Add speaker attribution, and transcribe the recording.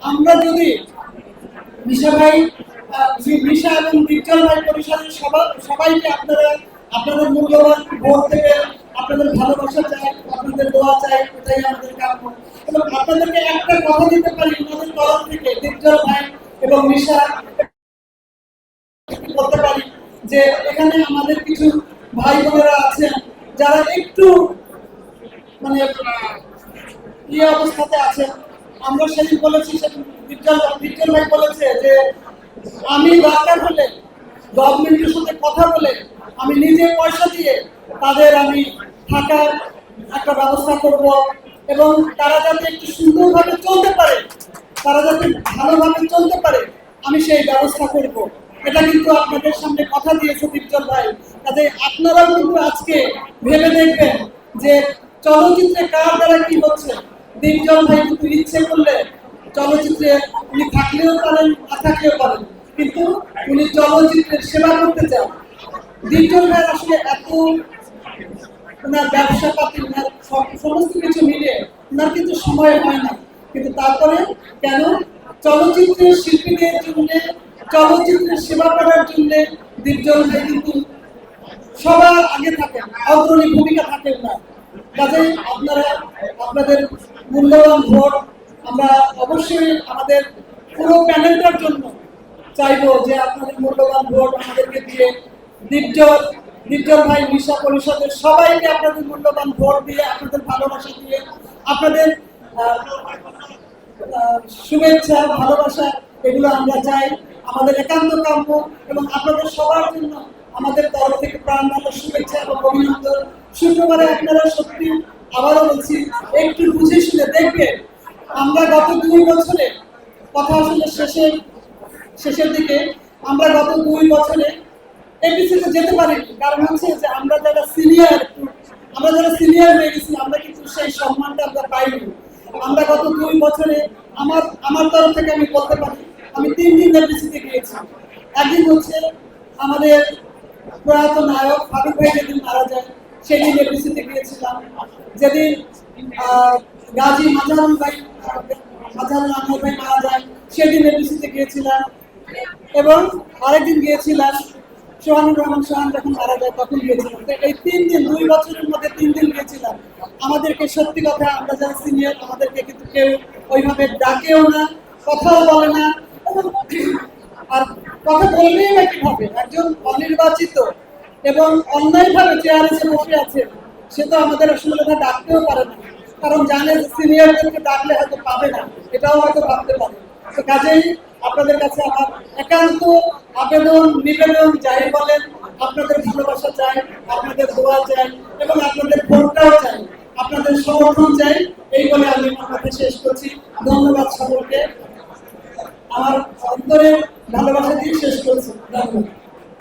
Speaker 1: আমরা যদি মিশা ভাই মিশা এবং বিজ্ঞান ভাই পরিষদের সবাই সবাইকে আপনারা, আপনাদের মূল্যবান ভোট থেকে আপনাদের ভালোবাসা চাই, আপনাদের দোয়া চাই, এটাই আমাদের কাম্য। এবং আপনাদেরকে একটা কথা দিতে পারি, আমাদের তরফ থেকে বিজ্ঞান ভাই এবং মিশা বলতে পারি যে এখানে আমাদের কিছু ভাই বোনেরা আছেন, যারা একটু মানে ইয়ে অবস্থাতে আছে আমরা সেদিন বলেছি ভাই বলেছে যে আমি দরকার হলে গভর্নমেন্টের সাথে কথা বলে আমি নিজে পয়সা দিয়ে তাদের আমি থাকার একটা ব্যবস্থা করব এবং তারা যাতে একটু সুন্দরভাবে চলতে পারে, তারা যাতে ভালোভাবে চলতে পারে, আমি সেই ব্যবস্থা করব। এটা কিন্তু আপনাদের সামনে কথা দিয়েছে বিজ্ঞান ভাই। কাজে আপনারাও কিন্তু আজকে ভেবে দেখবেন যে চলচ্চিত্রে কার দ্বারা কি হচ্ছে? ভাই ইচ্ছে করলে চলচ্চিত্রে উনি থাকলেও পারেন, না থাকলেও পারেন। কিন্তু উনি চলচ্চিত্রের সেবা করতে চান। আসলে এত ওনার ব্যবসা পাতি ওনার সমস্ত কিছু মিলে ওনার কিন্তু সময় হয় না। কিন্তু তারপরে কেন? চলচ্চিত্রের শিল্পীদের জন্য, চলচ্চিত্রের সেবা করার জন্য দীপজল ভাই কিন্তু সবার আগে থাকেন, অগ্রণী ভূমিকা থাকেন না। কাজে আপনারা, আপনাদের মূল্যবান ভোট আমরা অবশ্যই আমাদের পুরো প্যানেলটার জন্য চাইব যে আপনাদের মূল্যবান ভোট আমাদেরকে দিয়ে দীপজল দীপজল ভাই মিশা পরিষদের সবাইকে আপনাদের মূল্যবান ভোট দিয়ে, আপনাদের ভালোবাসা দিয়ে, আপনাদের শুভেচ্ছা, ভালোবাসা, এগুলো আমরা চাই। আমাদের একান্ত কাম্য এবং আপনাদের সবার জন্য আমাদের তরফ থেকে প্রাণ শুভেচ্ছা এবং অভিনন্দন। শুক্রবারে আপনারা সত্যি আবারও বলছি, একটু বুঝে শুনে দেখবেন, আমরা গত দুই বছরে, কথা আসলে শেষের শেষের দিকে, আমরা গত দুই বছরে এপিসিতে যেতে পারিনি। কারণ হচ্ছে যে আমরা যারা সিনিয়র আমরা যারা সিনিয়র হয়ে গেছি, আমরা কিন্তু সেই সম্মানটা আমরা পাইনি। আমরা গত দুই বছরে, আমার আমার তরফ থেকে আমি বলতে পারি, আমি তিন দিন এপিসিতে গিয়েছি। একদিন হচ্ছে আমাদের প্রয়াত নায়ক ফারুক ভাই যেদিন মারা যায় সেদিন এপিসিতে গিয়েছিলাম। যেদিন গাজী মাজারুল ভাই, মাজারুল আহমদ ভাই মারা যায়, সেদিন এপিসিতে গিয়েছিলাম। এবং আরেকদিন গিয়েছিলাম, সোহানুর রহমান সোহান যখন মারা যায়, তখন গিয়েছিলাম। এই তিন দিন, দুই বছরের মধ্যে তিন দিন গিয়েছিলাম। আমাদেরকে সত্যি কথা, আমরা যারা সিনিয়র আমাদেরকে কিন্তু কেউ ওইভাবে ডাকেও না, কথাও বলে না। আর কথা বললেই বা কীভাবে? একজন অনির্বাচিত এবং অন্যায়ভাবে চেয়ারে এসে বসে আছে, সে তো আমাদের আসলে কথা ডাকতেও পারে না। কারণ জানে যে সিনিয়রদেরকে ডাকলে হয়তো পাবে না, এটাও হয়তো ভাবতে পারে। তো কাজেই আপনাদের কাছে আমার একান্ত আবেদন, নিবেদন যাই বলেন, আপনাদের ভালোবাসা চাই, আপনাদের দোয়া চাই এবং আপনাদের ভোটটাও চাই, আপনাদের সমর্থন চাই, এই বলে আমি কথা শেষ করছি। ধন্যবাদ সকলকে। আমার অন্তরে ভালোবাসা দিয়ে শেষ করছি। ধন্যবাদ।